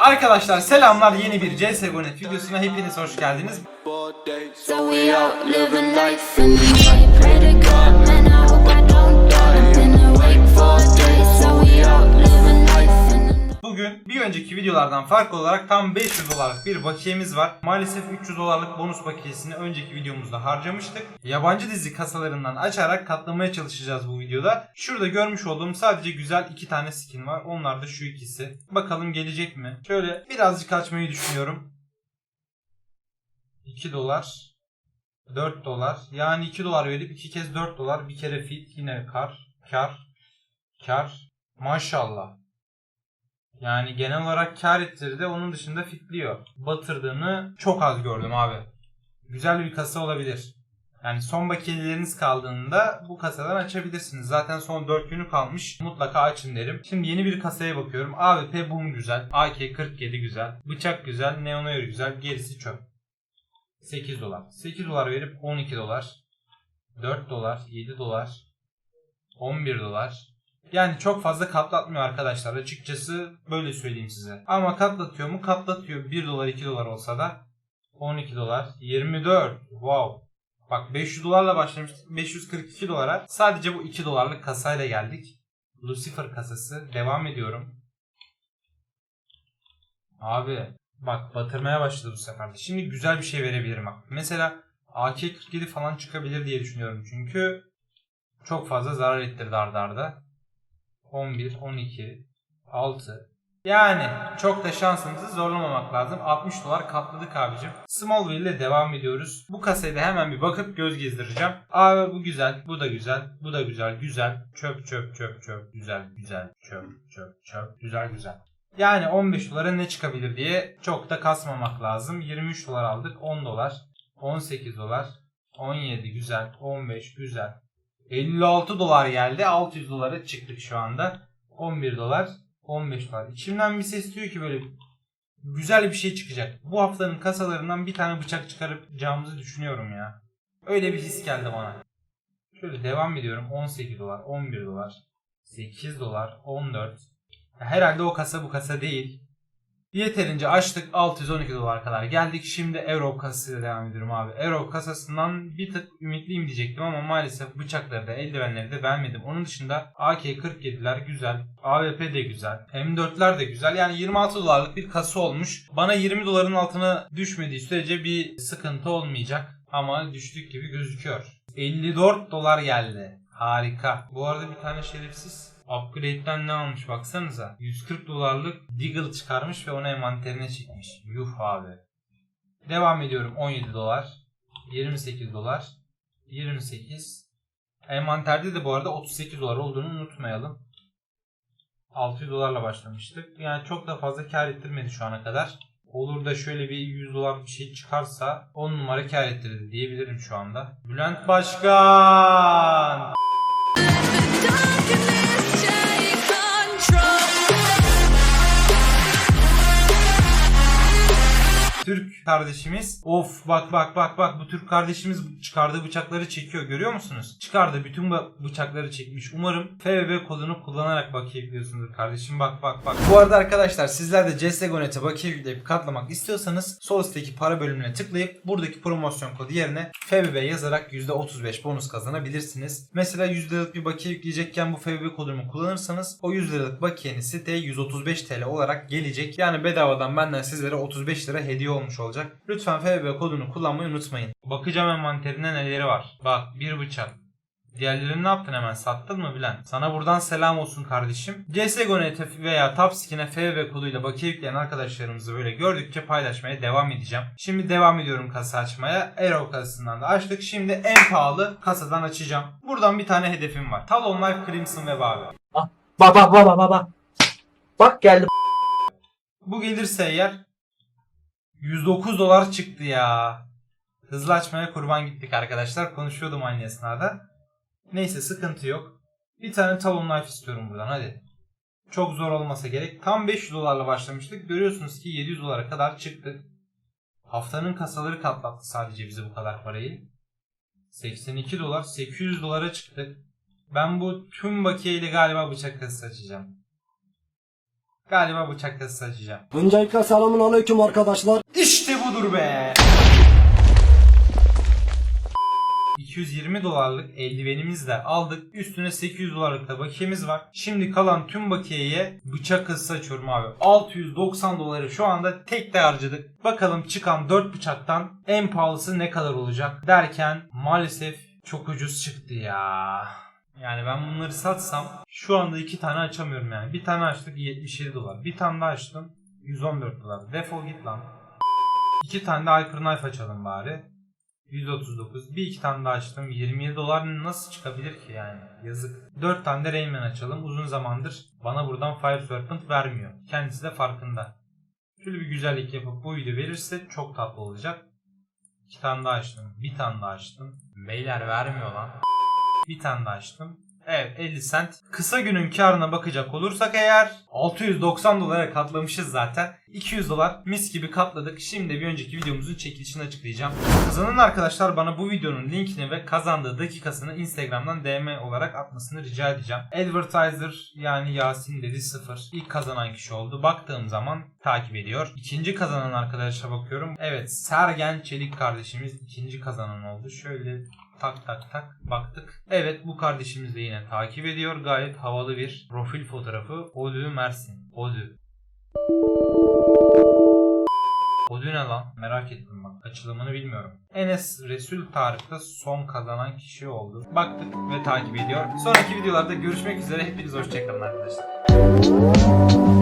Arkadaşlar selamlar yeni bir CSGO.net videosuna hepiniz hoş geldiniz. Bugün bir önceki videolardan farklı olarak tam 500 dolarlık bir bakiyemiz var. Maalesef 300 dolarlık bonus bakiyesini önceki videomuzda harcamıştık. Yabancı dizi kasalarından açarak katlamaya çalışacağız bu videoda. Şurada görmüş olduğum sadece güzel iki tane skin var. Onlar da şu ikisi. Bakalım gelecek mi? Şöyle birazcık açmayı düşünüyorum. 2 dolar. 4 dolar. Yani 2 dolar verip 2 kez 4 dolar. Bir kere fit. Yine kar. Kar. Kar. Maşallah. Yani genel olarak kar ettirdi. Onun dışında fitliyor. Batırdığını çok az gördüm abi. Güzel bir kasa olabilir. Yani son bakiyeleriniz kaldığında bu kasadan açabilirsiniz. Zaten son 4 günü kalmış. Mutlaka açın derim. Şimdi yeni bir kasaya bakıyorum. AWP Boom güzel. AK-47 güzel. Bıçak güzel. Neon Air güzel. Gerisi çöp. 8 dolar. 8 dolar verip 12 dolar. 4 dolar. 7 dolar. 11 dolar. Yani çok fazla katlatmıyor arkadaşlar. Açıkçası böyle söyleyeyim size. Ama katlatıyor mu? Katlatıyor. 1 dolar 2 dolar olsa da 12 dolar. 24. Wow. Bak 500 dolarla başlamıştık. 542 dolara. Sadece bu 2 dolarlık kasayla geldik. Lucifer kasası. Devam ediyorum. Abi bak batırmaya başladı bu sefer de. Şimdi güzel bir şey verebilirim bak. Mesela AK-47 falan çıkabilir diye düşünüyorum. Çünkü çok fazla zarar ettirdi arda arda. 11, 12, 6. Yani çok da şansımızı zorlamamak lazım. 60 dolar katladık abicim. Smallville ile devam ediyoruz. Bu kasayı da hemen bir bakıp göz gezdireceğim. Abi bu güzel, bu da güzel, bu da güzel, güzel. Çöp çöp çöp çöp. Güzel güzel çöp çöp çöp. Güzel güzel. Yani 15 dolara ne çıkabilir diye çok da kasmamak lazım. 23 dolar aldık. 10 dolar. 18 dolar. 17 güzel. 15 güzel. 56 dolar geldi. 600 dolara çıktık şu anda. 11 dolar. 15 dolar. İçimden bir ses diyor ki böyle güzel bir şey çıkacak. Bu haftanın kasalarından bir tane bıçak çıkaracağımızı düşünüyorum ya. Öyle bir his geldi bana. Şöyle devam ediyorum. 18 dolar, 11 dolar, 8 dolar, 14. Herhalde o kasa bu kasa değil. Yeterince açtık 612 dolar kadar geldik. Şimdi Euro kasasıyla devam ediyorum abi. Euro kasasından bir tık ümitliyim diyecektim ama maalesef bıçakları da eldivenleri de beğenmedim. Onun dışında AK-47'ler güzel. AWP de güzel. M4'ler de güzel. Yani 26 dolarlık bir kasa olmuş. Bana 20 doların altına düşmediği sürece bir sıkıntı olmayacak. Ama düştük gibi gözüküyor. 54 dolar geldi. Harika. Bu arada bir tane şerefsiz Upgrade'den ne almış baksanıza. 140 dolarlık Deagle çıkarmış ve onu envanterine çekmiş. Yuh abi. Devam ediyorum 17 dolar. 28 dolar. 28. Envanterde de bu arada 38 dolar olduğunu unutmayalım. 600 dolarla başlamıştık. Yani çok da fazla kar ettirmedi şu ana kadar. Olur da şöyle bir 100 dolar bir şey çıkarsa 10 numara kar ettirdi diyebilirim şu anda. Bülent Başkan! Türk kardeşimiz of bak bak bak bak bu Türk kardeşimiz çıkardığı bıçakları çekiyor görüyor musunuz? Çıkardı bütün bıçakları çekmiş. Umarım FBB kodunu kullanarak bakiye yüklüyorsunuzdur kardeşim bak bak bak. Bu arada arkadaşlar sizler de CSGO.net'e bakiye yükleyip katlamak istiyorsanız sol üstteki para bölümüne tıklayıp buradaki promosyon kodu yerine FBB yazarak %35 bonus kazanabilirsiniz. Mesela 100 liralık bir bakiye yükleyecekken bu FBB kodumu kullanırsanız o 100 liralık bakiyeniz siteye 135 TL olarak gelecek. Yani bedavadan benden sizlere 35 lira hediye olmuş olacak. Lütfen FBB kodunu kullanmayı unutmayın. Bakacağım envanterinde neleri var. Bak bir bıçak. Diğerlerini ne yaptın hemen sattın mı bilen? Sana buradan selam olsun kardeşim. CSGO.net veya Tapskin'e FBB koduyla bakiye yükleyen arkadaşlarımızı böyle gördükçe paylaşmaya devam edeceğim. Şimdi devam ediyorum kasa açmaya. Aero kasasından da açtık. Şimdi en pahalı kasadan açacağım. Buradan bir tane hedefim var. Talon Life Crimson Web abi. Baba baba baba. Bak geldi. Bu gelirse eğer 109 dolar çıktı ya. Hızlı açmaya kurban gittik arkadaşlar. Konuşuyordum aynı esnada. Neyse sıkıntı yok. Bir tane Talon Knife istiyorum buradan hadi. Çok zor olmasa gerek. Tam 500 dolarla başlamıştık. Görüyorsunuz ki 700 dolara kadar çıktık. Haftanın kasaları katlattı sadece bize bu kadar parayı. 82 dolar 800 dolara çıktık. Ben bu tüm bakiyeyle galiba bıçak kasası açacağım. Galiba bıçak kasası açacağım. Öncelikle selamun aleyküm arkadaşlar. İşte budur be. 220 dolarlık eldivenimizi de aldık. Üstüne 800 dolarlık da bakiyemiz var. Şimdi kalan tüm bakiyeye bıçak kasası açıyorum abi. 690 doları şu anda tek de harcadık. Bakalım çıkan 4 bıçaktan en pahalısı ne kadar olacak derken maalesef çok ucuz çıktı ya. Yani ben bunları satsam şu anda iki tane açamıyorum yani. Bir tane açtık 77 dolar. Bir tane daha açtım 114 dolar. Defol git lan. İki tane de Hyper Knife açalım bari. 139. Bir iki tane daha açtım. 27 dolar nasıl çıkabilir ki yani? Yazık. 4 tane de Rayman açalım. Uzun zamandır bana buradan Fire Serpent vermiyor. Kendisi de farkında. Şöyle bir güzellik yapıp bu video verirse çok tatlı olacak. İki tane daha açtım. Bir tane daha açtım. Beyler vermiyor lan. Bir tane daha açtım. Evet 50 cent. Kısa günün karına bakacak olursak eğer 690 dolara katlamışız zaten. 200 dolar mis gibi katladık. Şimdi bir önceki videomuzun çekilişini açıklayacağım. Kazanan arkadaşlar bana bu videonun linkini ve kazandığı dakikasını Instagram'dan DM olarak atmasını rica edeceğim. Advertiser yani Yasin dedi 0. İlk kazanan kişi oldu. Baktığım zaman takip ediyor. İkinci kazanan arkadaşa bakıyorum. Evet Sergen Çelik kardeşimiz ikinci kazanan oldu. Şöyle tak tak tak baktık. Evet bu kardeşimiz de yine takip ediyor. Gayet havalı bir profil fotoğrafı. Odü Mersin. Odü. Odü ne lan? Merak ettim bak. Açılımını bilmiyorum. Enes Resul da son kazanan kişi oldu. Baktık ve takip ediyor. Sonraki videolarda görüşmek üzere. Hepiniz hoşçakalın arkadaşlar.